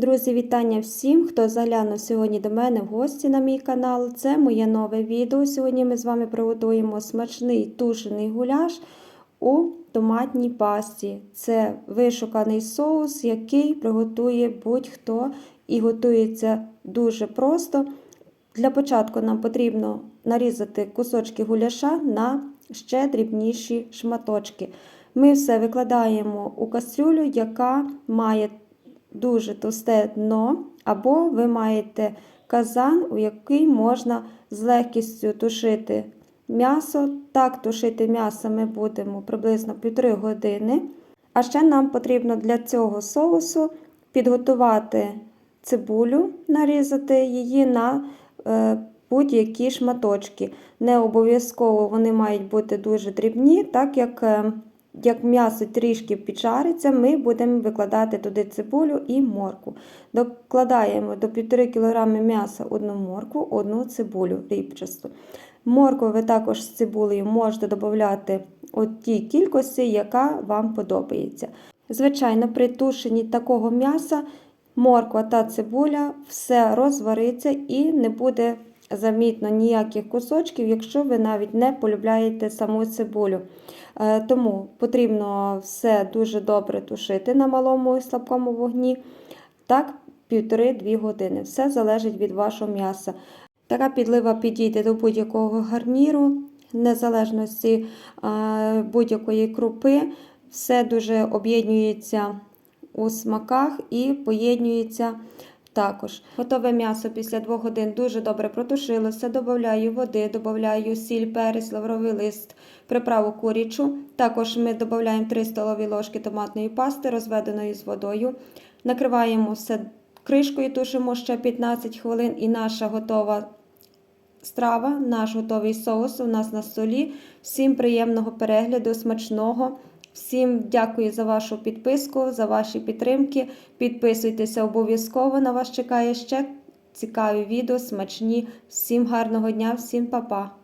Друзі, вітання всім, хто заглянув сьогодні до мене в гості на мій канал. Це моє нове відео. Сьогодні ми з вами приготуємо смачний тушений гуляш у томатній пасті. Це вишуканий соус, який приготує будь-хто і готується дуже просто. Для початку нам потрібно нарізати кусочки гуляша на ще дрібніші шматочки. Ми все викладаємо у кастрюлю, яка має дуже товсте дно, або ви маєте казан, у який можна з легкістю тушити м'ясо. Так, тушити м'ясо ми будемо приблизно півтори години. А ще нам потрібно для цього соусу підготувати цибулю, нарізати її на е, будь-які шматочки. Не обов'язково вони мають бути дуже дрібні, так як е, як м'ясо трішки піджариться, ми будемо викладати туди цибулю і морку. Докладаємо до 1,5 кг м'яса одну морку, одну цибулю рібчасту. Морку ви також з цибулею можете додати у тій кількості, яка вам подобається. Звичайно, при тушенні такого м'яса морква та цибуля все розвариться і не буде замітно ніяких кусочків, якщо ви навіть не полюбляєте саму цибулю. Тому потрібно все дуже добре тушити на малому і слабкому вогні. Так, 1,5-2 години. Все залежить від вашого м'яса. Така підлива підійде до будь-якого гарніру, незалежності будь-якої крупи. Все дуже об'єднується у смаках і поєднується також. Готове м'ясо після 2 годин дуже добре протушилося. Додаю води, додаю сіль, перець, лавровий лист, приправу курячу. Також ми додаємо 3 столові ложки томатної пасти, розведеної з водою. Накриваємо все кришкою, тушимо ще 15 хвилин, і наша готова страва, наш готовий соус у нас на столі. Всім приємного перегляду, смачного! Всім дякую за вашу підписку, за ваші підтримки. Підписуйтеся обов'язково. На вас чекає ще цікаві відео, смачні. Всім гарного дня, всім па-па!